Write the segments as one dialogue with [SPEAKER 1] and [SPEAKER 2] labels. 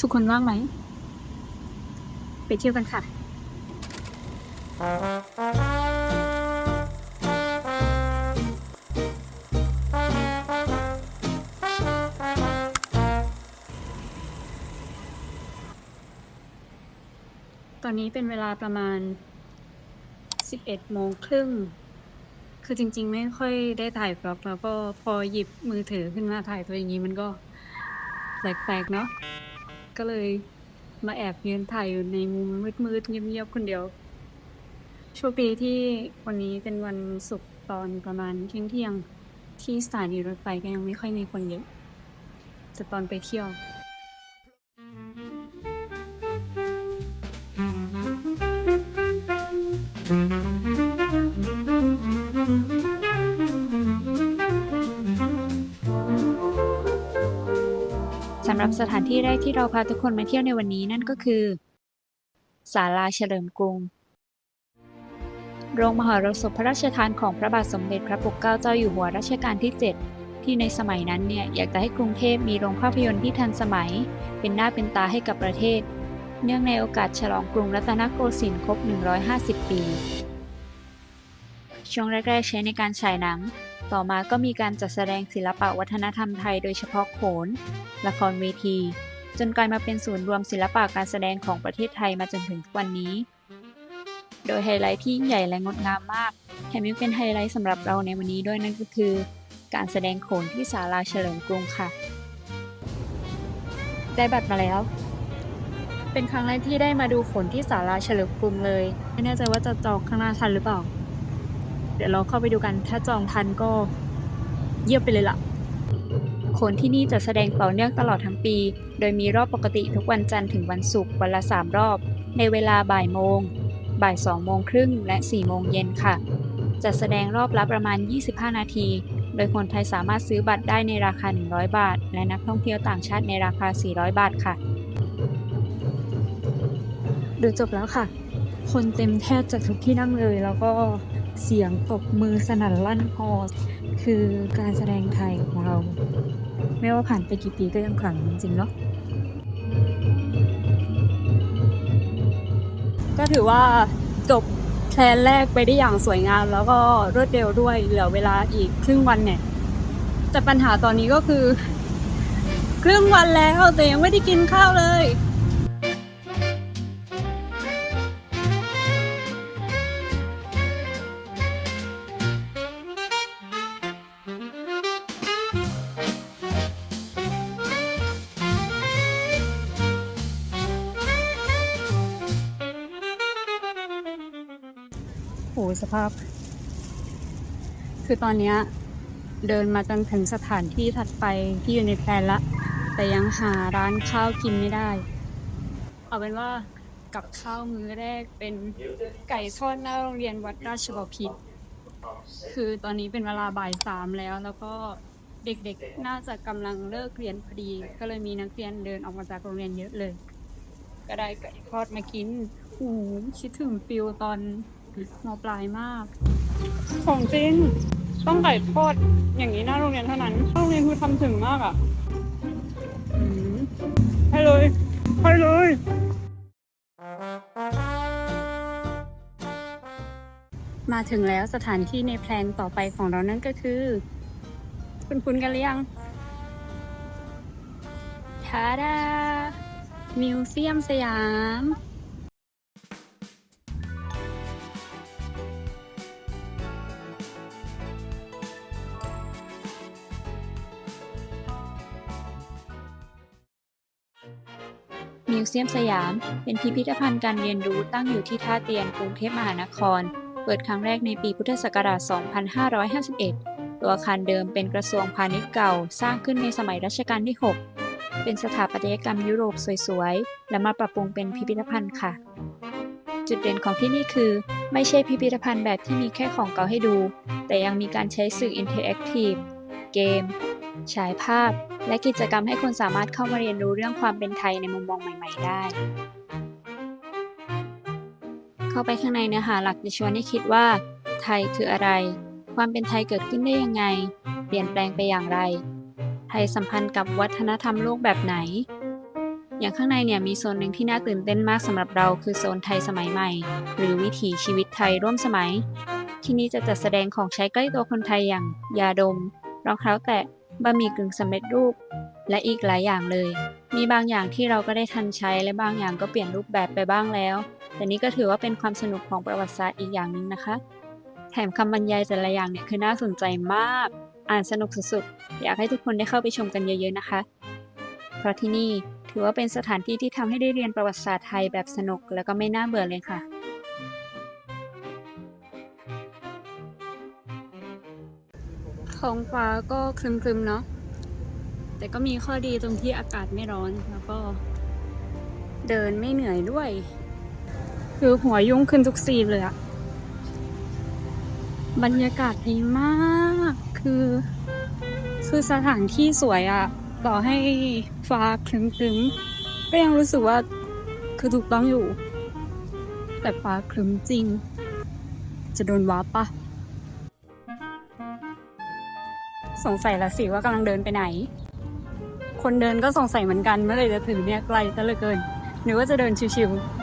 [SPEAKER 1] ทุกคนว่างไหม ไปเที่ยวกันค่ะตอนนี้เป็นเวลาประมาณ 11โมงครึ่ง คือจริง ๆ ไม่ค่อยได้ถ่ายบล็อกแล้วก็พอหยิบมือถือขึ้นมาถ่ายตัวอย่างนี้มันก็แปลกๆเนาะ ก็เลยมาแอบยืนถ่ายอยู่ในมุมมืดๆเงียบๆคนเดียวโชคดีที่วันนี้เป็นวันศุกร์ตอนประมาณเที่ยงเที่ยงที่สถานีรถไฟก็ยังไม่ค่อยมีคนเยอะแต่ตอนไปเที่ยว
[SPEAKER 2] หรับสถานที่แรกที่เราพาทุกคนมาเที่ยวในวันนี้นั่นก็คือศาลาเฉลิมกรุง โรงมหรสพพระราชทานของพระบาทสมเด็จพระปกเกล้าเจ้าอยู่หัวรัชกาลที่ 7 ที่ในสมัยนั้นเนี่ยอยากจะให้กรุงเทพมีโรงภาพยนตร์ที่ทันสมัย เป็นหน้าเป็นตาให้กับประเทศ เนื่องในโอกาสฉลองกรุงรัตนโกสินทร์ครบ 150 ปี ช่วงแรก ๆ ใช้ในการฉายหนัง ต่อมาก็มีการจัดแสดงศิลปะวัฒนธรรมไทยโดยเฉพาะโขน ละครเวที จนกลายมาเป็นศูนย์รวมศิลปะการแสดงของประเทศไทยมาจนถึงวันนี้ โดยไฮไลท์ที่ยิ่งใหญ่และงดงามมากแถมยังเป็นไฮไลท์สำหรับเราในวันนี้ด้วยนั่นก็คือ การแสดงโขนที่ศาลาเฉลิมกรุงค่ะ
[SPEAKER 1] ได้บัตรมาแล้ว เป็นครั้งแรกที่ได้มาดูโขนที่ศาลาเฉลิมกรุงเลย ไม่แน่ใจว่าจะจองข้างหน้าทันหรือเปล่า เดี๋ยวเราเข้าไปดูกัน ถ้าจองทันก็เยี่ยมไปเลยล่ะ
[SPEAKER 2] โขนที่นี่จะแสดงต่อเนื่องตลอดทั้งปี โดยมีรอบปกติทุกวันจันทร์ถึงวันศุกร์วันละ 3 รอบ ในเวลาบ่ายโมง บ่าย2โมงครึ่งและ 4 โมงเย็นค่ะ จะแสดงรอบละประมาณ 25 นาที โดยคนไทยสามารถซื้อบัตรได้ในราคา 100 บาท และนักท่องเที่ยวต่างชาติในราคา 400 บาทค่ะ
[SPEAKER 1] ดูจบแล้วค่ะ คนเต็มแทบจะทุกที่นั่งเลยแล้วก็ เสียงตบมือสนั่นลั่นฮอคือการแสดงไทยของเรา ไม่ว่าผ่านไปกี่ปีก็ยังขลังจริงๆเนาะก็ถือว่าจบแพลนแรกไปได้อย่างสวยงามแล้วก็รวดเร็วด้วยเหลือเวลาอีกครึ่งวันเนี่ย แต่ปัญหาตอนนี้ก็คือ ครึ่งวันแล้วแต่ยังไม่ได้กินข้าวเลย สภาพ คือตอนนี้เดินมาจนถึงสถานที่ถัดไปที่อยู่ในแพลนละ แต่ยังหาร้านข้าวกินไม่ได้ เอาเป็นว่ากับข้าวมื้อแรกเป็นไก่ทอดหน้าโรงเรียนวัดราชบพิตรคือตอนนี้เป็นเวลาบ่ายสามแล้ว แล้วก็เด็กๆน่าจะกำลังเลิกเรียนพอดี ก็เลยมีนักเรียนเดินออกมาจากโรงเรียนเยอะเลย ก็ได้ไก่ทอดมากินโอ้คิดถึงฟิลตอน มปลายมาก ของจริง ต้องไก่ทอดอย่างนี้หน้าโรงเรียนเท่านั้นโรงเรียนคือทำถึงมากอะอืมให้เลยให้เลยมาถึงแล้วสถานที่ในแพลนต่อไปของเรานั่นก็คือ คุณคุณกันหรือยังทาดามิวเซียมสยาม
[SPEAKER 2] เซียมสยาม เป็นพิพิธภัณฑ์การเรียนรู้ตั้งอยู่ที่ท่าเตียนกรุงเทพมหานคร เปิดครั้งแรกในปีพุทธศักราช 2551 ตัวอาคารเดิมเป็นกระทรวงพาณิชย์เก่า สร้างขึ้นในสมัยรัชกาลที่ 6 เป็นสถาปัตยกรรมยุโรปสวยๆ และมาปรับปรุงเป็นพิพิธภัณฑ์ค่ะ จุดเด่นของที่นี่คือ ไม่ใช่พิพิธภัณฑ์แบบที่มีแค่ของเก่าให้ดู แต่ยังมีการใช้สื่ออินเทอร์แอคทีฟ เกม ฉายภาพ และกิจกรรมให้คนสามารถเข้ามาเรียนรู้เรื่องความเป็นไทยในมุมมองใหม่ ๆ ได้ เข้าไปข้างในเนื้อหาหลักจะชวนให้คิดว่า ไทยคืออะไร ความเป็นไทยเกิดขึ้นได้ยังไง เปลี่ยนแปลงไปอย่างไร ไทยสัมพันธ์กับวัฒนธรรมโลกแบบไหน อย่างข้างในเนี่ยมีโซนหนึ่งที่น่าตื่นเต้นมากสำหรับเราคือโซนไทยสมัยใหม่ หรือวิถีชีวิตไทยร่วมสมัยที่นี่จะจัดแสดงของใช้ใกล้ตัวคนไทยอย่างยาดม รองเท้าแตะ บะหมี่กึ่งสำเร็จรูป และอีกหลายอย่างเลย มีบางอย่างที่เราก็ได้ทันใช้และบางอย่างก็เปลี่ยนรูปแบบไปบ้างแล้ว แต่นี่ก็ถือว่าเป็นความสนุกของประวัติศาสตร์อีกอย่างหนึ่งนะคะ แถมคำบรรยายแต่ละอย่างเนี่ยคือน่าสนใจมาก อ่านสนุกสุดๆ อยากให้ทุกคนได้เข้าไปชมกันเยอะๆนะคะ เพราะที่นี่ถือว่าเป็นสถานที่ที่ทำให้ได้เรียนประวัติศาสตร์ไทยแบบสนุก และก็ไม่น่าเบื่อเลยค่ะ
[SPEAKER 1] ท้องฟ้าก็ครึมๆเนาะแต่ก็มีข้อดีตรงที่อากาศไม่ร้อนแล้วก็ เดินไม่เหนื่อยด้วย คือหัวยุ่งขึ้นทุกซีนเลยอะบรรยากาศดีมากคือ คือสถานที่สวยอะต่อให้ฟ้าครึมๆก็ยังรู้สึกว่าคือถูกต้องอยู่ แต่ฟ้าครึ้มจริง จะโดนว้าปะ สงสัยละสิว่ากำลังเดินไปไหน คนเดินก็สงสัยเหมือนกันเมื่อไรจะถึงเนี่ยไกลซะเหลือเกินนึกว่าจะเดินชิวๆ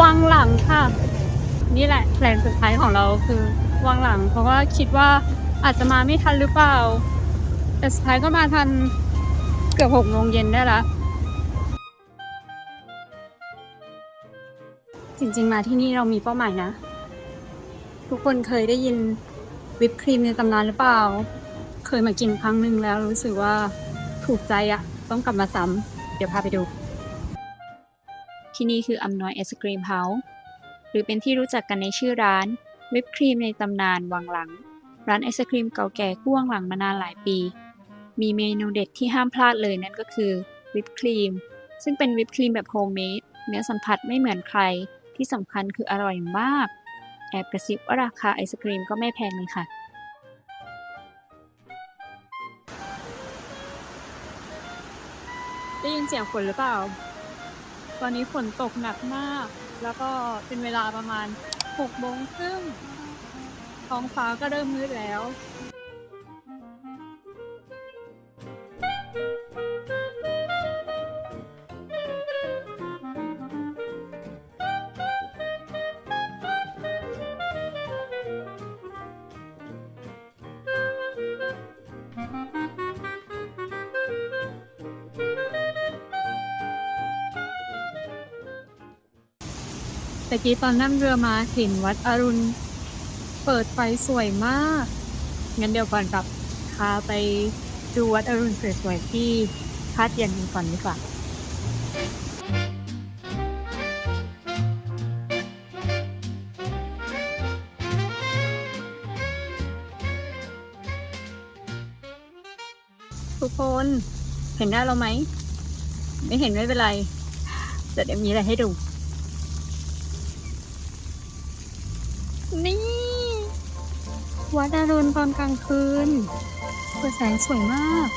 [SPEAKER 1] วังหลังค่ะ นี่แหละแผนสุดท้ายของเราคือวังหลัง เพราะว่าคิดว่าอาจจะมาไม่ทันหรือเปล่า แต่สุดท้ายก็มาทันเกือบหกโมงเย็นได้ละจริงๆ มาที่นี่เรามีเป้าหมายนะ ทุกคนเคยได้ยินวิปครีมในตำนานหรือเปล่า เคยมากินครั้งหนึ่งแล้วรู้สึกว่าถูกใจอะต้องกลับมาซ้ำเดี๋ยวพาไปดู
[SPEAKER 2] ที่นี่คืออำนวยไอศกรีมเฮาส์หรือเป็นที่รู้จักกันในชื่อร้านวิปครีมในตำนานวังหลัง ร้านไอศกรีมเก่าแก่คู่วังหลังมานานหลายปี มีเมนูเด็ดที่ห้ามพลาดเลยนั่นก็คือวิปครีม ซึ่งเป็นวิปครีมแบบโฮมเมดเนื้อสัมผัสไม่เหมือนใคร ที่สำคัญคืออร่อยมาก แอบกระซิบว่าราคาไอศกรีมก็ไม่แพงเลยค่ะ
[SPEAKER 1] ได้ยินเสียงฝนหรือเปล่า ตอนนี้ฝนตกหนักมาก แล้วก็เป็นเวลาประมาณ6โมงครึ่งท้องฟ้าก็เริ่มมืดแล้ว แต่กี้ตอนนั่งเรือมาเห็นวัดอรุณ เปิดไฟสวยมาก งั้นเดี๋ยวก่อนกลับพาไปดูวัดอรุณสวยๆที่คาดเย็นกันก่อนดีกว่าทุกคนเห็นได้เราไหม ไม่เห็นไม่เป็นไรแต่เดี๋ยวมีอะไรให้ดู นี่ วัดอรุณตอนกลางคืนเปิดแสงสวยมาก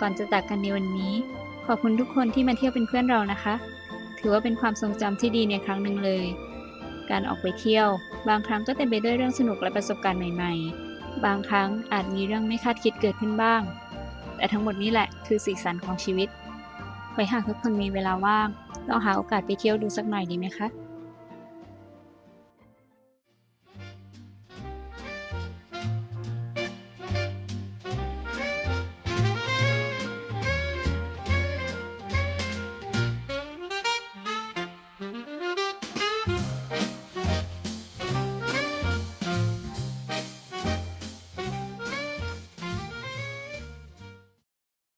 [SPEAKER 2] ก่อนจะจากกันในวันนี้ ขอบคุณทุกคนที่มาเที่ยวเป็นเพื่อนเรานะคะ ถือว่าเป็นความทรงจำที่ดีในครั้งหนึ่งเลย การออกไปเที่ยว บางครั้งก็เต็มไปด้วยเรื่องสนุกและประสบการณ์ใหม่ๆ บางครั้งอาจมีเรื่องไม่คาดคิดเกิดขึ้นบ้าง แต่ทั้งหมดนี้แหละคือสีสันของชีวิตไว้หากทุกคนมีเวลาว่างลองหาโอกาสไปเที่ยวดูสักหน่อยดีไหมคะ